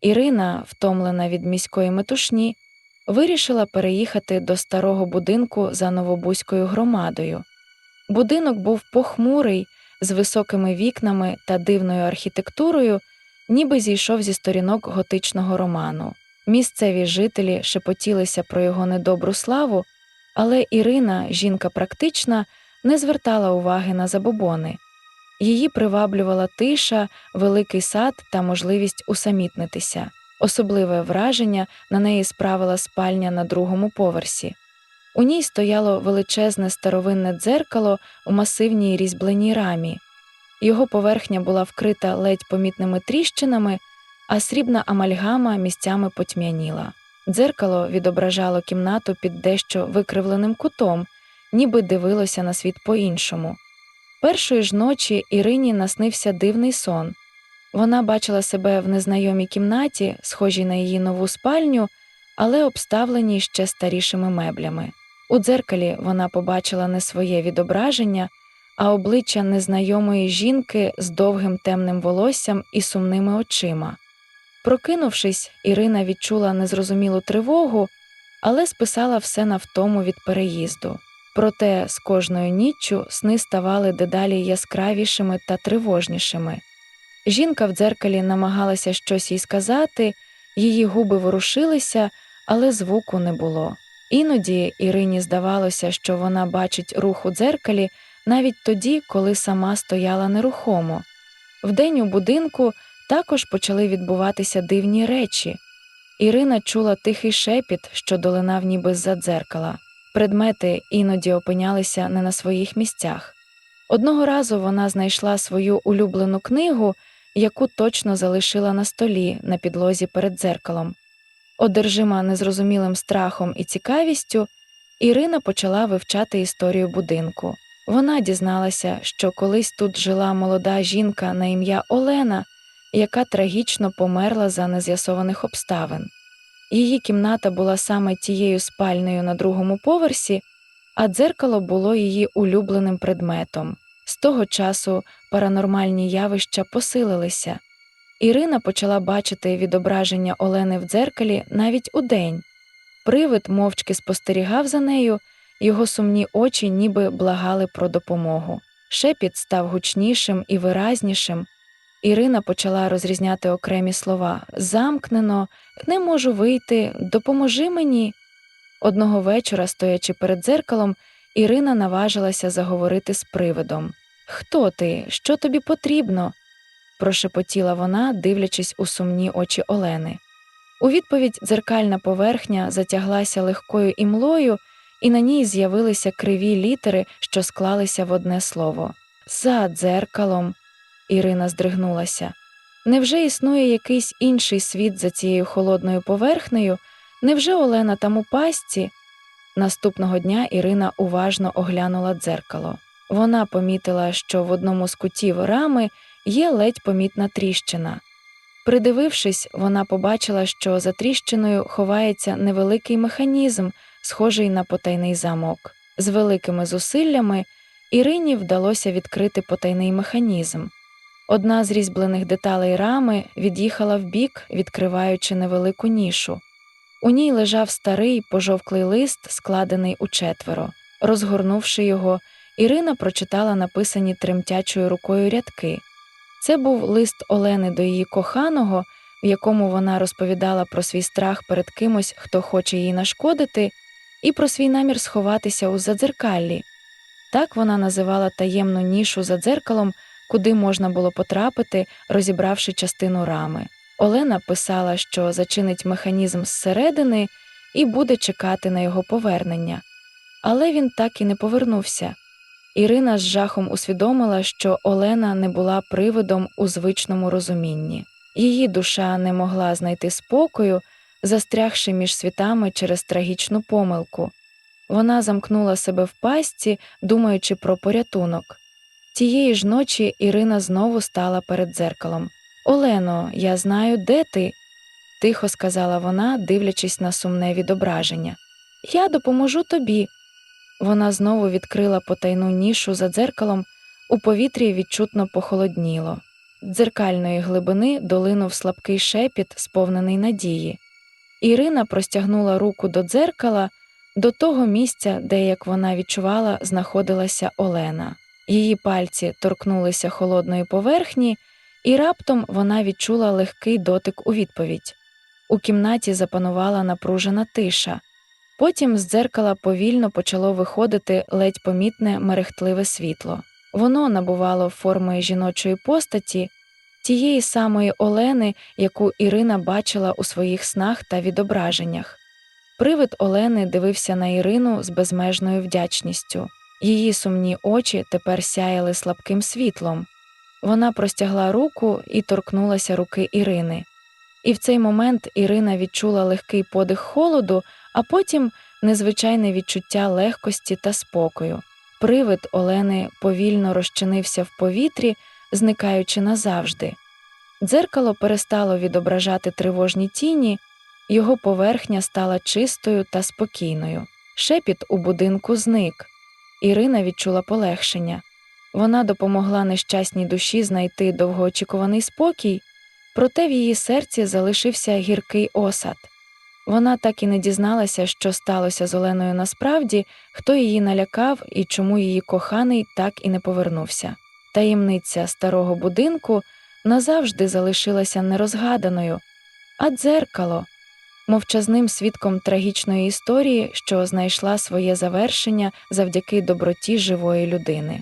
Ірина, втомлена від міської метушні, вирішила переїхати до старого будинку за новобузькою громадою. Будинок був похмурий, з високими вікнами та дивною архітектурою, ніби зійшов зі сторінок готичного роману. Місцеві жителі шепотілися про його недобру славу, але Ірина, жінка практична, не звертала уваги на забобони. Її приваблювала тиша, великий сад та можливість усамітнитися. Особливе враження на неї справила спальня на другому поверсі. У ній стояло величезне старовинне дзеркало у масивній різьбленій рамі. Його поверхня була вкрита ледь помітними тріщинами, а срібна амальгама місцями потьмяніла. Дзеркало відображало кімнату під дещо викривленим кутом, ніби дивилося на світ по-іншому. Першої ж ночі Ірині наснився дивний сон. Вона бачила себе в незнайомій кімнаті, схожій на її нову спальню, але обставленій ще старішими меблями. У дзеркалі вона побачила не своє відображення, а обличчя незнайомої жінки з довгим темним волоссям і сумними очима. Прокинувшись, Ірина відчула незрозумілу тривогу, але списала все на втому від переїзду. Проте з кожною ніччю сни ставали дедалі яскравішими та тривожнішими. Жінка в дзеркалі намагалася щось їй сказати, її губи ворушилися, але звуку не було. Іноді Ірині здавалося, що вона бачить рух у дзеркалі навіть тоді, коли сама стояла нерухомо. Вдень у будинку також почали відбуватися дивні речі. Ірина чула тихий шепіт, що долинав ніби з-за дзеркала. Предмети іноді опинялися не на своїх місцях. Одного разу вона знайшла свою улюблену книгу, яку точно залишила на столі на підлозі перед дзеркалом. Одержима незрозумілим страхом і цікавістю, Ірина почала вивчати історію будинку. Вона дізналася, що колись тут жила молода жінка на ім'я Олена, яка трагічно померла за нез'ясованих обставин. Її кімната була саме тією спальнею на другому поверсі, а дзеркало було її улюбленим предметом. З того часу паранормальні явища посилилися. Ірина почала бачити відображення Олени в дзеркалі навіть удень. Привид мовчки спостерігав за нею, його сумні очі ніби благали про допомогу. Шепіт став гучнішим і виразнішим. Ірина почала розрізняти окремі слова замкнено, не можу вийти, допоможи мені. Одного вечора, стоячи перед дзеркалом, Ірина наважилася заговорити з привидом. Хто ти? Що тобі потрібно? прошепотіла вона, дивлячись у сумні очі Олени. У відповідь дзеркальна поверхня затяглася легкою імлою, і на ній з'явилися криві літери, що склалися в одне слово. За дзеркалом. Ірина здригнулася. Невже існує якийсь інший світ за цією холодною поверхнею? Невже Олена там у пастці? Наступного дня Ірина уважно оглянула дзеркало. Вона помітила, що в одному з кутів рами є ледь помітна тріщина. Придивившись, вона побачила, що за тріщиною ховається невеликий механізм, схожий на потайний замок. З великими зусиллями Ірині вдалося відкрити потайний механізм. Одна з різьблених деталей рами від'їхала вбік, відкриваючи невелику нішу. У ній лежав старий пожовклий лист, складений у четверо. Розгорнувши його, Ірина прочитала написані тремтячою рукою рядки. Це був лист Олени до її коханого, в якому вона розповідала про свій страх перед кимось, хто хоче їй нашкодити, і про свій намір сховатися у задзеркаллі. Так вона називала таємну нішу за дзеркалом, куди можна було потрапити, розібравши частину рами. Олена писала, що зачинить механізм зсередини і буде чекати на його повернення. Але він так і не повернувся. Ірина з жахом усвідомила, що Олена не була привидом у звичному розумінні. Її душа не могла знайти спокою, застрягши між світами через трагічну помилку. Вона замкнула себе в пастці, думаючи про порятунок. Тієї ж ночі Ірина знову стала перед дзеркалом. Олено, я знаю, де ти, тихо сказала вона, дивлячись на сумне відображення. Я допоможу тобі. Вона знову відкрила потайну нішу за дзеркалом, у повітрі відчутно похолодніло. дзеркальної глибини долинув слабкий шепіт, сповнений надії. Ірина простягнула руку до дзеркала, до того місця, де, як вона відчувала, знаходилася Олена. Її пальці торкнулися холодної поверхні, і раптом вона відчула легкий дотик у відповідь. У кімнаті запанувала напружена тиша. Потім з дзеркала повільно почало виходити ледь помітне мерехтливе світло. Воно набувало форми жіночої постаті, тієї самої Олени, яку Ірина бачила у своїх снах та відображеннях. Привид Олени дивився на Ірину з безмежною вдячністю. Її сумні очі тепер сяяли слабким світлом. Вона простягла руку і торкнулася руки Ірини. І в цей момент Ірина відчула легкий подих холоду, а потім незвичайне відчуття легкості та спокою. Привид Олени повільно розчинився в повітрі, зникаючи назавжди. Дзеркало перестало відображати тривожні тіні, його поверхня стала чистою та спокійною. Шепіт у будинку зник. Ірина відчула полегшення. Вона допомогла нещасній душі знайти довгоочікуваний спокій, проте в її серці залишився гіркий осад. Вона так і не дізналася, що сталося з Оленою насправді, хто її налякав і чому її коханий так і не повернувся. Таємниця старого будинку назавжди залишилася нерозгаданою, а дзеркало мовчазним свідком трагічної історії, що знайшла своє завершення завдяки доброті живої людини.